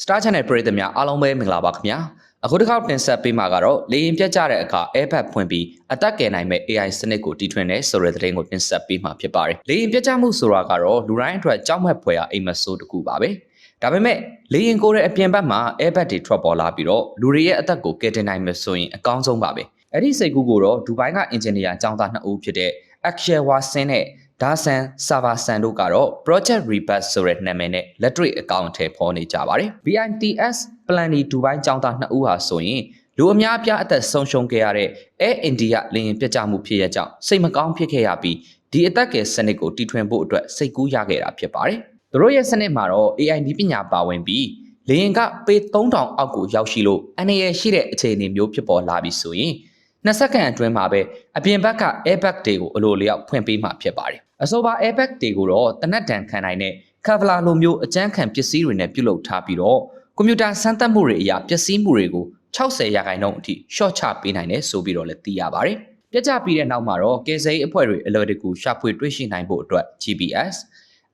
Star Channel ပရိသတ်များအားလုံးပဲမင်္ဂလာပါခင်ဗျာအခုတစ်ခေါက်တင်ဆက်ပေးမှာကတော့လေရင်ပြတ်ကြတဲ့အခါ Airbag ဖွင့်ပြီးအသက်ကယ်နိုင်မဲ့ AI စနစ်ကိုတီထွင်တဲ့ဆိုတဲ့သတင်းကိုတင်ဆက်ပေးမှာဖြစ်ပါတယ်လေရင်ပြတ်ကြမှုဆိုတာကတော့လူတိုင်းအတွက်ကြောက်မဲ့ဖွယ်ရာအိမ်မက်ဆိုးတစ်ခုပါပဲဒါပေမဲ့လေရင်ကိုရဲ့အပြင်ဘက်မှာ Airbag တွေထွက်ပေါ်လာပြီးတော့လူတွေရဲ့အသက်ကိုကယ်တင်နိုင်မယ်ဆိုရင်အကောင်းဆုံးပါပဲအဲ့ဒီစိတ်ကူးကိုတော့ဒူဘိုင်းကအင်ဂျင်နီယာចောင်းသားနှစ်ဦးဖြစ်တဲ့ Akshay Wasin နဲ့ ဒါဆန်ဆာဗာဆန်တို့ကတော့ Project Rebirth ဆိုတဲ့နာမည်နဲ့လက်တွေ့အကောင့်ထဲပေါ်နေကြပါတယ်။ BITS Plany ဒူဘိုင်းចောင်းသားနှစ်ဦးဟာဆိုရင်လူအများအပြားအသက်ဆုံးရှုံးခဲ့ရတဲ့ Air India လေယာဉ်ပြတ်ကျမှုဖြစ်ရကြောင်းစိတ်မကောင်းဖြစ်ခဲ့ရပြီးဒီအသက်ကယ်စနစ်ကိုတီထွင်ဖို့အတွက်စိတ်ကူးရခဲ့တာဖြစ်ပါတယ်။သူတို့ရဲ့စနစ်မှာတော့ AI နည်းပညာပါဝင်ပြီးလေယာဉ်ကပေ3000အောက်ကိုရောက်ရှိလို့အနေရရှိတဲ့အခြေအနေမျိုးဖြစ်ပေါ်လာပြီဆိုရင် နှစ်စက္ကန့်အတွင်းမှာပဲအပြင်ဘက်က airbag တွေကိုအလိုလျောက်ဖွင့်ပေးမှာဖြစ်ပါတယ်။အဆိုပါ airbag တွေကိုတော့တနက်တန်ခံနိုင်တဲ့ Kevlar လိုမျိုးအကျန်းခံပစ္စည်းတွေနဲ့ပြုလုပ်ထားပြီးတော့ကွန်ပျူတာစမ်းသပ်မှုတွေအရာပျက်စီးမှုတွေကို60ရာခိုင်နှုန်းအထိ short ချပေးနိုင်တယ်ဆိုပြီးတော့လည်းသိရပါတယ်။ပြတ်ကျပြီးတဲ့နောက်မှာတော့ကယ်ဆယ်ရေးအဖွဲ့တွေအလွယ်တကူရှာဖွေတွေ့ရှိနိုင်ဖို့အတွက် GPS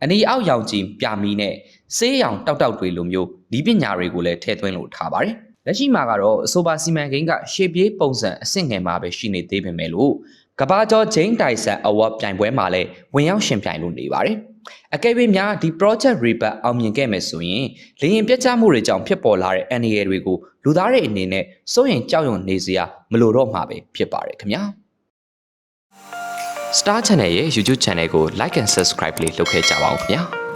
အနီအောက်ရောင်ခြည်ပြမီနဲ့ဆေးရောင်တောက်တောက်တွေလိုမျိုးဤပညာတွေကိုလည်းထည့်သွင်းလို့ထားပါတယ်။ လက်ရှိမှာကတော့အဆိုပါစီမံကိန်းကရှေ့ပြေးပုံစံအဆင့်ငယ်မှာပဲရှိနေသေးပေမဲ့လို့ကဘာကျော်ဂျိန်းတိုင်ဆန်အဝါပြိုင်ပွဲမှာလည်းဝင်ရောက်ရှင်ပြိုင်လို့နေပါတယ်။အကယ်၍များဒီ project rebirth အောင်မြင်ခဲ့မယ်ဆိုရင်လေရင်ပြတ်ကျမှုတွေကြောင့်ဖြစ်ပေါ်လာတဲ့ NAL တွေကိုလူသားတွေအနေနဲ့စိုးရင်ကြောက်ရွံ့နေစရာမလိုတော့မှာပဲဖြစ်ပါတယ်ခင်ဗျာ။ Star Channel ရဲ့ YouTube Channel ကို Like and Subscribe လေးလုပ်ခဲ့ကြပါဦးခင်ဗျာ။